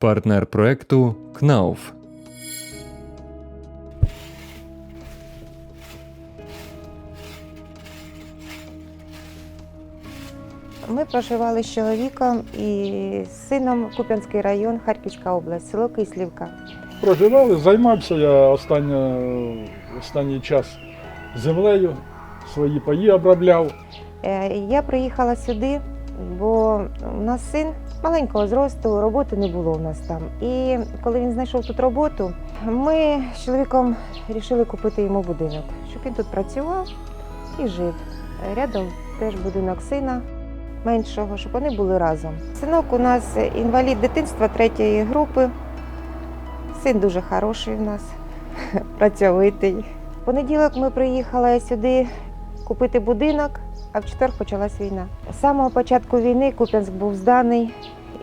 партнер проекту КНАУФ. Ми проживали з чоловіком і з сином Куп'янський район, Харківська область, село Кислівка. Проживали, займався я останнє, останній час землею, свої паї обробляв. Е, Я приїхала сюди, бо у нас син маленького зросту, роботи не було у нас там. І коли він знайшов тут роботу, ми з чоловіком вирішили купити йому будинок, щоб він тут працював і жив. Рядом теж будинок сина меншого, щоб вони були разом. Синок у нас інвалід дитинства третьої групи. Син дуже хороший у нас, працьовитий. В понеділок ми приїхали сюди купити будинок, а в четвер почалась війна. З самого початку війни Куп'янськ був зданий,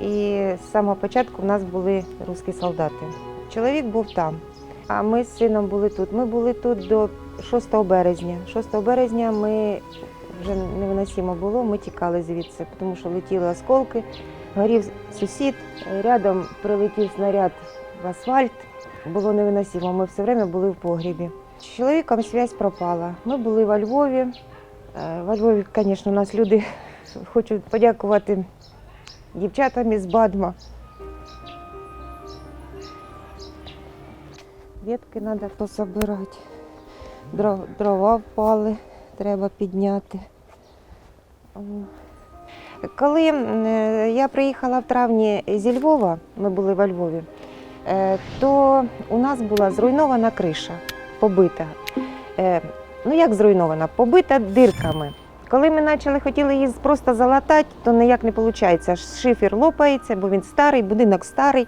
і з самого початку в нас були русські солдати. Чоловік був там, а ми з сином були тут. Ми були тут до 6 березня. 6 березня ми вже невиносимо було, ми тікали звідси, тому що летіли осколки, горів сусід, рядом прилетів снаряд в асфальт. Було невиносимо. Ми все время були в погрібі. З чоловіком зв'язь пропала. Ми були во Львові. Е, Во Львові, звісно, у нас люди хочуть подякувати дівчатам із Бадма. Ветки треба пособирати. Дров- Дрова впали, треба підняти. Коли е, я приїхала в травні зі Львова, ми були во Львові, е, то у нас була зруйнована криша, побита. Е, Ну як зруйнована? Побита дирками. Коли ми почали хотіли її просто залатати, то ніяк не виходить. Шифер лопається, бо він старий, будинок старий.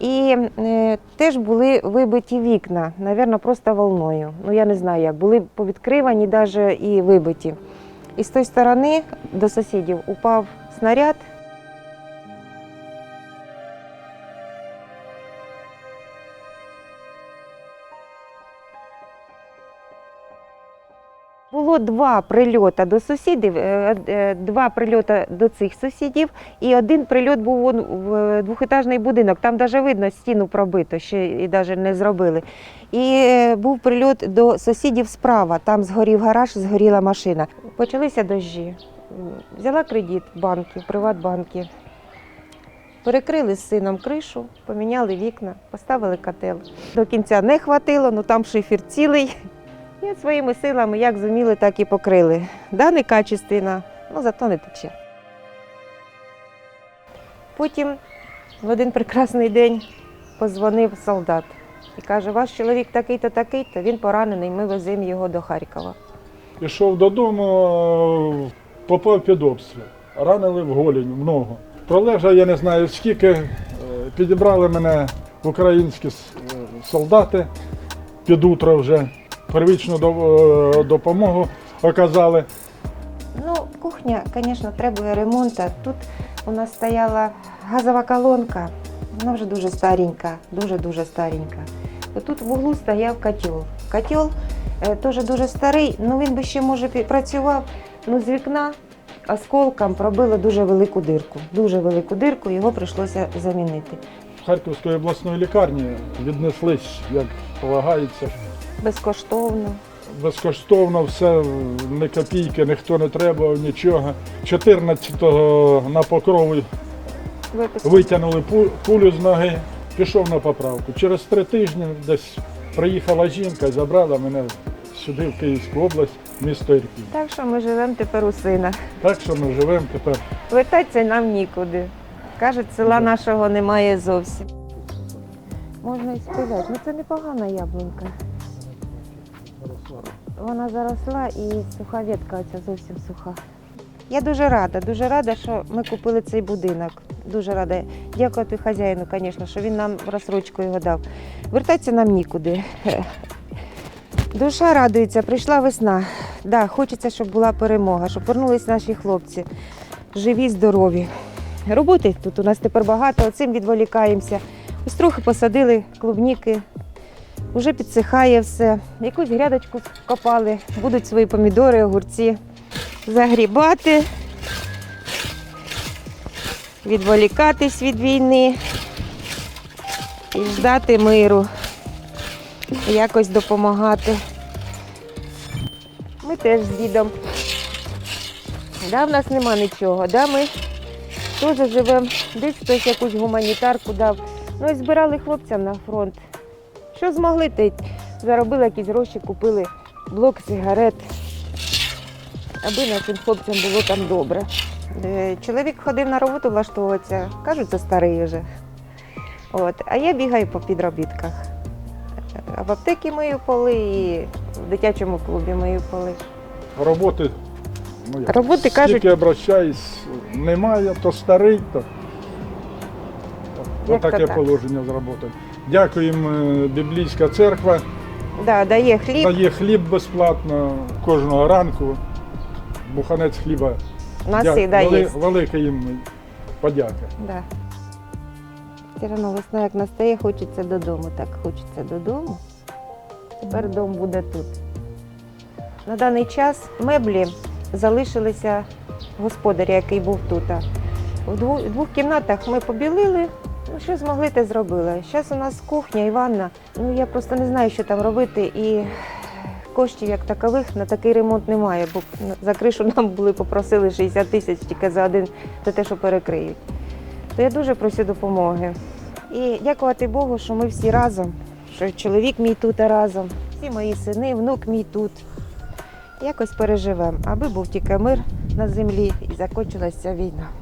І е, теж були вибиті вікна, напевно, просто волною. Ну я не знаю як. Були повідкривані навіть і вибиті. І з тої сторони до сусідів упав снаряд. Було два прильоти до сусідів, е, е, два прильоти до цих сусідів, і один прильот був в двохетажний будинок. Там навіть видно стіну пробито, ще і навіть не зробили. І е, був прильот до сусідів справа. Там згорів гараж, згоріла машина. Почалися дощі. Взяла кредит в банки, в Приватбанки. Перекрили з сином кришу, поміняли вікна, поставили котел. До кінця не хватило, але там шифер цілий. І своїми силами як зуміли, так і покрили. Да, не качественно, ну зато не тече. Потім в один прекрасний день позвонив солдат і каже, ваш чоловік такий-то, такий-то, він поранений, ми веземо його до Харкова. Пішов додому, е, попав під обстріл. Ранили в голінь, в ногу. Пролежав, я не знаю скільки, е, підібрали мене українські е, солдати під утро вже. Первічну е, допомогу оказали. Ну, кухня, звісно, требує ремонту. Тут у нас стояла газова колонка, вона вже дуже старенька, дуже-дуже старенька. Тут в углу стояв котел. Котел е, теж дуже старий, ну він би ще може працював. Ну, з вікна осколком пробило дуже велику дирку. Дуже велику дирку, його прийшлося замінити. Харківської обласної лікарні віднеслись, як полагається. Безкоштовно. Безкоштовно все, ні копійки, ніхто не треба, нічого. 14-го на покрову Виписали. витягнули пу- пулю з ноги, пішов на поправку. Через три тижні десь приїхала жінка і забрала мене сюди, в Київську область, місто Ірпінь. Так що ми живемо тепер у сина. Так що ми живемо тепер. Вертатися нам нікуди. Кажуть, села нашого немає зовсім. Можна і спиляти. Ну це непогана яблунька. Вона заросла і суха ветка оця зовсім суха. Я дуже рада, дуже рада, що ми купили цей будинок. Дуже рада. Дякувати хазяїну, звісно, що він нам розсрочку його дав. Вертатися нам нікуди. Душа радується, прийшла весна. Да, хочеться, щоб була перемога, щоб вернулись наші хлопці. Живі, здорові. Роботи тут у нас тепер багато, цим відволікаємося. Ось трохи посадили клубніки, вже підсихає все. Якусь грядочку копали, будуть свої помідори, огурці загрібати, відволікатись від війни. і ждати миру, якось допомагати. Ми теж з дідом. Да, в нас нема нічого, да, ми теж живемо, десь хтось якусь гуманітарку дав. Ну і збирали хлопцям на фронт. Що змогли, те й заробили якісь гроші, купили блок сигарет, аби нашим хлопцям було там добре. Е, Чоловік ходив на роботу влаштовуватися, кажуть, це старий вже. От. А я бігаю по підробітках. А в аптекі мию поли і в дитячому клубі мию поли. Роботи, ну, як, Роботи, кажуть- скільки обращаюсь, немає, то старий, то. То Отаке так. положення з роботи. Дякуємо е, Біблійська церква. Да, дає хліб. Дає хліб безплатно кожного ранку. Буханець хліба. Нас Дя- вели- Велика їм подяка. Да. Все одно весна як настає, хочеться додому. Так хочеться додому. Тепер дом буде тут. На даний час меблі залишилися господаря, який був тут. В двох кімнатах ми побілили. Ну, що змогли, те зробили. Зараз у нас кухня і ванна. Ну я просто не знаю, що там робити. І коштів як такових на такий ремонт немає, бо за кришу нам були попросили 60 тисяч тільки за один за те, що перекриють. То я дуже просю допомоги. І дякувати Богу, що ми всі разом, що чоловік мій тут разом, всі мої сини, внук мій тут. Якось переживемо, аби був тільки мир на землі і закінчилася війна.